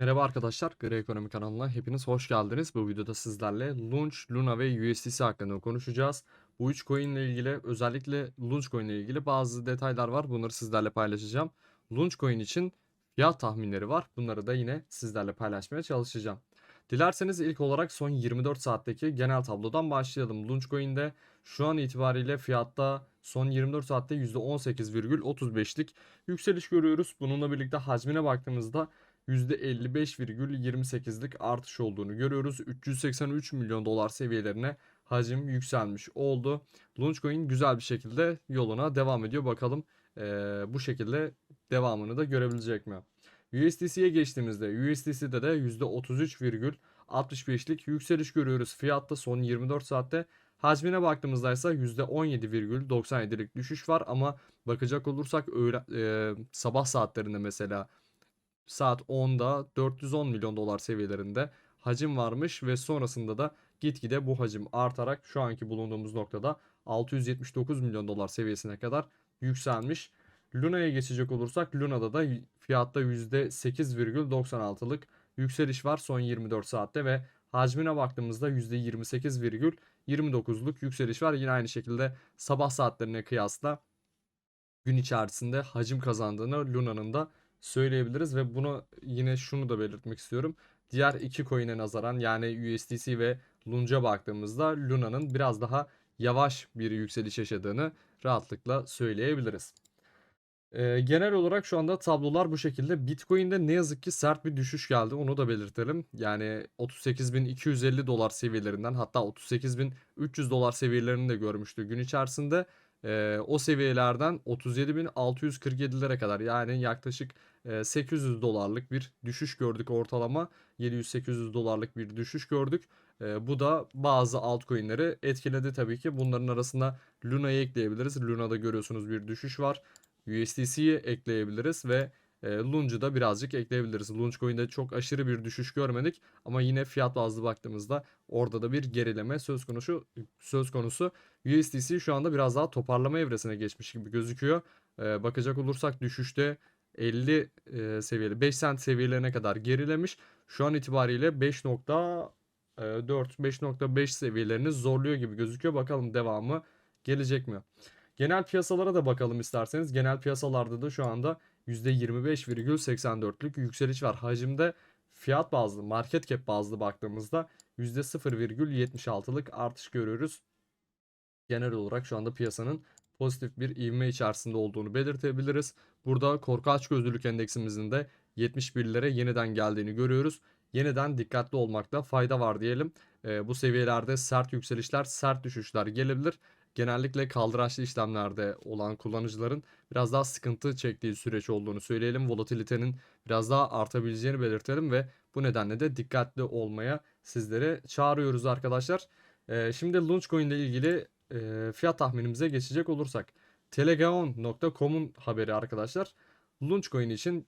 Merhaba arkadaşlar, Gri Ekonomi kanalına hepiniz hoş geldiniz. Bu videoda sizlerle Launch, Luna ve USDC hakkında konuşacağız. Bu üç coin ile ilgili özellikle Launch coin ile ilgili bazı detaylar var. Bunları sizlerle paylaşacağım. Launch coin için fiyat tahminleri var. Bunları da yine sizlerle paylaşmaya çalışacağım. Dilerseniz ilk olarak son 24 saatteki genel tablodan başlayalım. Launchcoin'de şu an itibariyle fiyatta son 24 saatte %18,35'lik yükseliş görüyoruz. Bununla birlikte hacmine baktığımızda %55,28'lik artış olduğunu görüyoruz. 383 milyon dolar seviyelerine hacim yükselmiş oldu. Launchcoin güzel bir şekilde yoluna devam ediyor. Bakalım eee, bu şekilde devamını da görebilecek mi? USDC'ye geçtiğimizde USDC'de de %33,65'lik yükseliş görüyoruz. Fiyatta son 24 saatte hacmine baktığımızda ise %17,97'lik düşüş var ama bakacak olursak öğle, eee, sabah saatlerinde mesela saat 10'da 410 milyon dolar seviyelerinde hacim varmış ve sonrasında da gitgide bu hacim artarak şu anki bulunduğumuz noktada 679 milyon dolar seviyesine kadar yükselmiş. Luna'ya geçecek olursak Luna'da da fiyatta %8,96'lık yükseliş var son 24 saatte ve hacmine baktığımızda %28,29'luk yükseliş var. Yine aynı şekilde sabah saatlerine kıyasla gün içerisinde hacim kazandığını Luna'nın da söyleyebiliriz ve bunu yine şunu da belirtmek istiyorum. Diğer iki coin'e nazaran yani USDC ve Lunch'a baktığımızda Luna'nın biraz daha yavaş bir yükseliş yaşadığını rahatlıkla söyleyebiliriz. Ee, genel olarak şu anda tablolar bu şekilde. Bitcoin'de ne yazık ki sert bir düşüş geldi. Onu da belirtelim. Yani 38.250 dolar seviyelerinden hatta 38.300 dolar seviyelerini de görmüştü gün içerisinde. Ee, o seviyelerden 37.647'lere kadar yani yaklaşık e, 800 dolarlık bir düşüş gördük ortalama. 700-800 dolarlık bir düşüş gördük. E, bu da bazı altcoin'leri etkiledi tabii ki. Bunların arasında Luna'yı ekleyebiliriz. Luna'da görüyorsunuz bir düşüş var. USDC'yi ekleyebiliriz ve e, Lunge'u da birazcık ekleyebiliriz. Lungecoin'de çok aşırı bir düşüş görmedik ama yine fiyat bazlı baktığımızda orada da bir gerileme söz konusu söz konusu. USDC şu anda biraz daha toparlama evresine geçmiş gibi gözüküyor. E, bakacak olursak düşüşte 50 e, seviyeli 5 cent seviyelerine kadar gerilemiş. Şu an itibariyle 5.4 5.5 seviyelerini zorluyor gibi gözüküyor. Bakalım devamı gelecek mi? Genel piyasalara da bakalım isterseniz. Genel piyasalarda da şu anda %25,84'lük yükseliş var. Hacimde fiyat bazlı, market cap bazlı baktığımızda %0,76'lık artış görüyoruz. Genel olarak şu anda piyasanın pozitif bir ivme içerisinde olduğunu belirtebiliriz. Burada korku açgözlülük endeksimizin de 71'lere yeniden geldiğini görüyoruz. Yeniden dikkatli olmakta fayda var diyelim. Ee, bu seviyelerde sert yükselişler, sert düşüşler gelebilir genellikle kaldıraçlı işlemlerde olan kullanıcıların biraz daha sıkıntı çektiği süreç olduğunu söyleyelim. Volatilitenin biraz daha artabileceğini belirtelim ve bu nedenle de dikkatli olmaya sizlere çağırıyoruz arkadaşlar. Ee, şimdi Launchcoin ile ilgili e, fiyat tahminimize geçecek olursak. Telegaon.com'un haberi arkadaşlar. Launchcoin için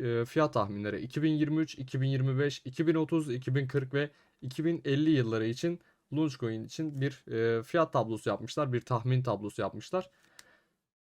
e, fiyat tahminleri 2023, 2025, 2030, 2040 ve 2050 yılları için Launchcoin için bir e, fiyat tablosu yapmışlar. Bir tahmin tablosu yapmışlar.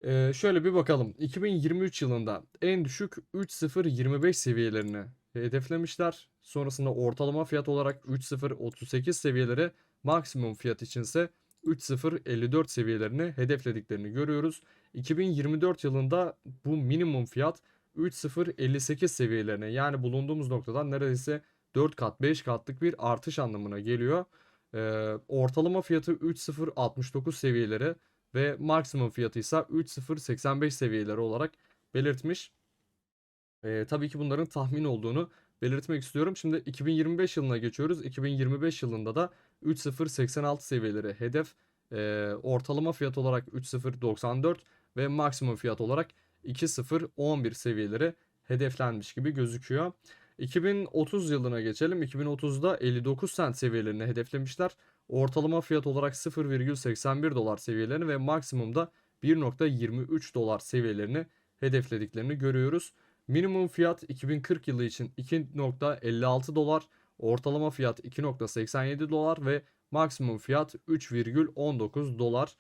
E, şöyle bir bakalım. 2023 yılında en düşük 3.025 seviyelerini hedeflemişler. Sonrasında ortalama fiyat olarak 3.038 seviyeleri maksimum fiyat içinse 3.054 seviyelerini hedeflediklerini görüyoruz. 2024 yılında bu minimum fiyat 3.058 seviyelerine yani bulunduğumuz noktadan neredeyse 4 kat 5 katlık bir artış anlamına geliyor. Ee, ortalama fiyatı 3.069 seviyeleri ve maksimum fiyatı ise 3.085 seviyeleri olarak belirtmiş. Ee, tabii ki bunların tahmin olduğunu belirtmek istiyorum. Şimdi 2025 yılına geçiyoruz. 2025 yılında da 3.086 seviyeleri hedef. Ee, ortalama fiyat olarak 3.094 ve maksimum fiyat olarak 2.011 seviyeleri hedeflenmiş gibi gözüküyor. 2030 yılına geçelim. 2030'da 59 cent seviyelerini hedeflemişler. Ortalama fiyat olarak 0,81 dolar seviyelerini ve maksimumda 1.23 dolar seviyelerini hedeflediklerini görüyoruz. Minimum fiyat 2040 yılı için 2.56 dolar, ortalama fiyat 2.87 dolar ve maksimum fiyat 3,19 dolar.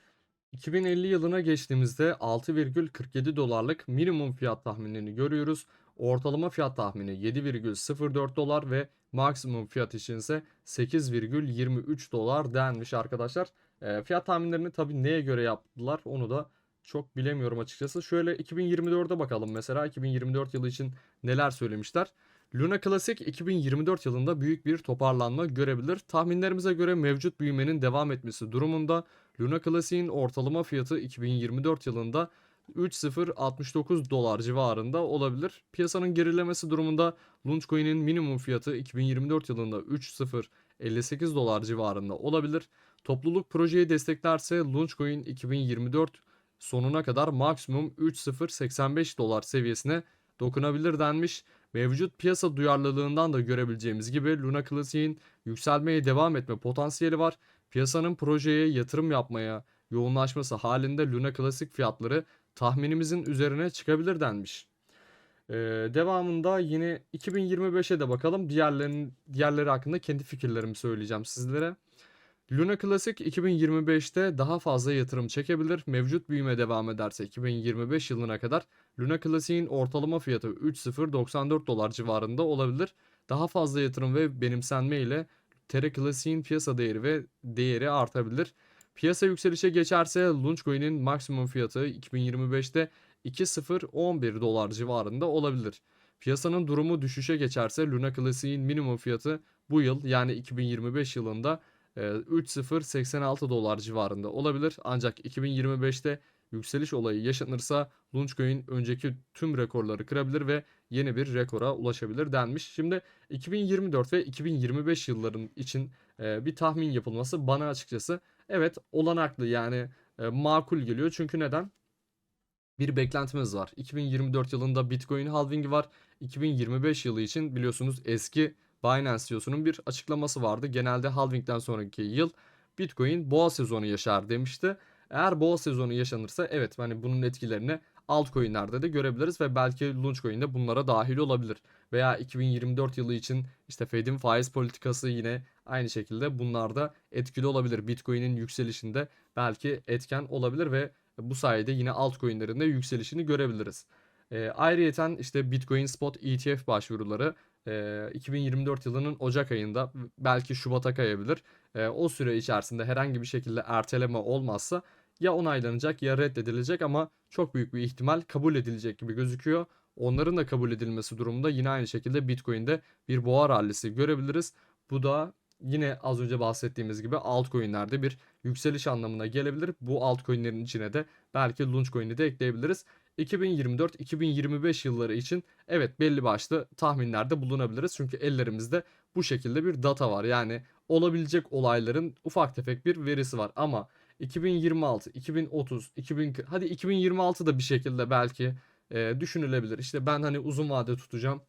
2050 yılına geçtiğimizde 6,47 dolarlık minimum fiyat tahminlerini görüyoruz. Ortalama fiyat tahmini 7,04 dolar ve maksimum fiyat için ise 8,23 dolar denmiş arkadaşlar. E, fiyat tahminlerini tabii neye göre yaptılar onu da çok bilemiyorum açıkçası. Şöyle 2024'e bakalım mesela 2024 yılı için neler söylemişler. Luna Classic 2024 yılında büyük bir toparlanma görebilir. Tahminlerimize göre mevcut büyümenin devam etmesi durumunda Luna Classic'in ortalama fiyatı 2024 yılında 3.069 dolar civarında olabilir. Piyasanın gerilemesi durumunda Launchcoin'in minimum fiyatı 2024 yılında 3.058 dolar civarında olabilir. Topluluk projeyi desteklerse Launchcoin 2024 sonuna kadar maksimum 3.085 dolar seviyesine dokunabilir denmiş. Mevcut piyasa duyarlılığından da görebileceğimiz gibi Luna Classic'in yükselmeye devam etme potansiyeli var. Piyasanın projeye yatırım yapmaya yoğunlaşması halinde Luna Classic fiyatları tahminimizin üzerine çıkabilir denmiş. Ee, devamında yine 2025'e de bakalım. Diğerlerin, diğerleri hakkında kendi fikirlerimi söyleyeceğim sizlere. Luna Classic 2025'te daha fazla yatırım çekebilir. Mevcut büyüme devam ederse 2025 yılına kadar Luna Classic'in ortalama fiyatı 3.094 dolar civarında olabilir. Daha fazla yatırım ve benimsenme ile Terra Classic'in piyasa değeri ve değeri artabilir. Piyasa yükselişe geçerse Launchcoin'in maksimum fiyatı 2025'te 2.011 dolar civarında olabilir. Piyasanın durumu düşüşe geçerse Luna Classic'in minimum fiyatı bu yıl yani 2025 yılında 3.086 dolar civarında olabilir. Ancak 2025'te yükseliş olayı yaşanırsa Launchcoin önceki tüm rekorları kırabilir ve yeni bir rekora ulaşabilir denmiş. Şimdi 2024 ve 2025 yılların için bir tahmin yapılması bana açıkçası evet olanaklı yani makul geliyor. Çünkü neden? Bir beklentimiz var. 2024 yılında Bitcoin halvingi var. 2025 yılı için biliyorsunuz eski Binance CEO'sunun bir açıklaması vardı. Genelde halvingden sonraki yıl Bitcoin boğa sezonu yaşar demişti. Eğer boğa sezonu yaşanırsa evet hani bunun etkilerini altcoin'lerde de görebiliriz ve belki Launchcoin de bunlara dahil olabilir. Veya 2024 yılı için işte Fed'in faiz politikası yine aynı şekilde bunlarda etkili olabilir. Bitcoin'in yükselişinde belki etken olabilir ve bu sayede yine altcoin'lerin de yükselişini görebiliriz. E, ayrıyeten işte Bitcoin Spot ETF başvuruları e, 2024 yılının Ocak ayında belki Şubat'a kayabilir. E, o süre içerisinde herhangi bir şekilde erteleme olmazsa ya onaylanacak ya reddedilecek ama çok büyük bir ihtimal kabul edilecek gibi gözüküyor. Onların da kabul edilmesi durumunda yine aynı şekilde Bitcoin'de bir boğa rallisi görebiliriz. Bu da yine az önce bahsettiğimiz gibi altcoin'lerde bir yükseliş anlamına gelebilir. Bu altcoin'lerin içine de belki Launchcoin'i de ekleyebiliriz. 2024-2025 yılları için evet belli başlı tahminlerde bulunabiliriz. Çünkü ellerimizde bu şekilde bir data var. Yani olabilecek olayların ufak tefek bir verisi var. Ama 2026, 2030, 2040 hadi 2026 da bir şekilde belki e, düşünülebilir. İşte ben hani uzun vade tutacağım.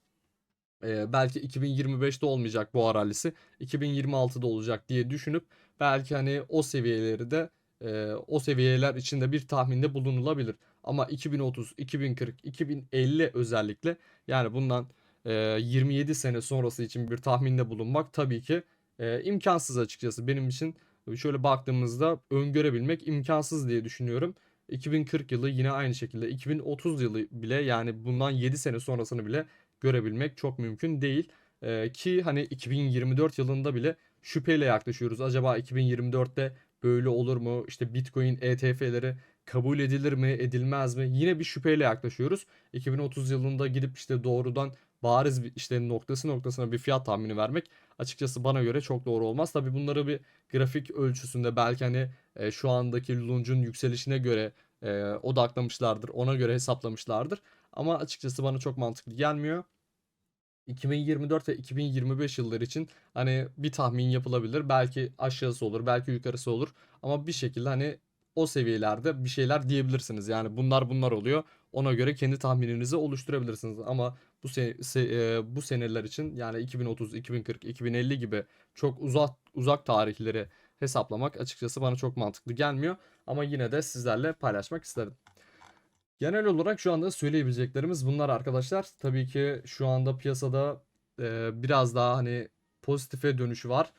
E, belki 2025'te olmayacak bu rallisi. 2026'da olacak diye düşünüp belki hani o seviyeleri de e, o seviyeler içinde bir tahminde bulunulabilir. Ama 2030, 2040, 2050 özellikle yani bundan e, 27 sene sonrası için bir tahminde bulunmak tabii ki e, imkansız açıkçası. Benim için şöyle baktığımızda öngörebilmek imkansız diye düşünüyorum. 2040 yılı yine aynı şekilde 2030 yılı bile yani bundan 7 sene sonrasını bile görebilmek çok mümkün değil. Ee, ki hani 2024 yılında bile şüpheyle yaklaşıyoruz. Acaba 2024'te böyle olur mu? İşte Bitcoin ETF'leri kabul edilir mi, edilmez mi? Yine bir şüpheyle yaklaşıyoruz. 2030 yılında gidip işte doğrudan bariz bir işte noktası noktasına bir fiyat tahmini vermek açıkçası bana göre çok doğru olmaz. Tabi bunları bir grafik ölçüsünde belki hani e, şu andaki lunge'un yükselişine göre e, odaklamışlardır. Ona göre hesaplamışlardır. Ama açıkçası bana çok mantıklı gelmiyor. 2024 ve 2025 yılları için hani bir tahmin yapılabilir. Belki aşağısı olur, belki yukarısı olur. Ama bir şekilde hani o seviyelerde bir şeyler diyebilirsiniz. Yani bunlar bunlar oluyor. Ona göre kendi tahmininizi oluşturabilirsiniz. Ama bu se, se e, bu seneler için yani 2030, 2040, 2050 gibi çok uzak uzak tarihleri hesaplamak açıkçası bana çok mantıklı gelmiyor. Ama yine de sizlerle paylaşmak istedim. Genel olarak şu anda söyleyebileceklerimiz bunlar arkadaşlar. Tabii ki şu anda piyasada e, biraz daha hani pozitife dönüşü var.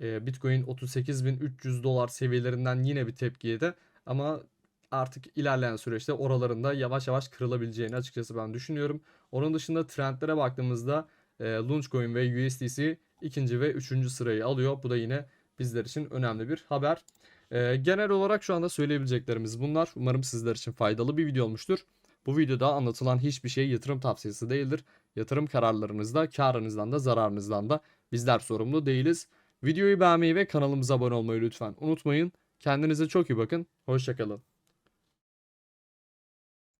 E, Bitcoin 38.300 dolar seviyelerinden yine bir tepki yedi. Ama artık ilerleyen süreçte oralarında yavaş yavaş kırılabileceğini açıkçası ben düşünüyorum. Onun dışında trendlere baktığımızda e, Launchcoin ve USDC ikinci ve üçüncü sırayı alıyor. Bu da yine bizler için önemli bir haber. E, genel olarak şu anda söyleyebileceklerimiz bunlar. Umarım sizler için faydalı bir video olmuştur. Bu videoda anlatılan hiçbir şey yatırım tavsiyesi değildir. Yatırım kararlarınızda, karınızdan da zararınızdan da bizler sorumlu değiliz. Videoyu beğenmeyi ve kanalımıza abone olmayı lütfen unutmayın. Kendinize çok iyi bakın. Hoşçakalın.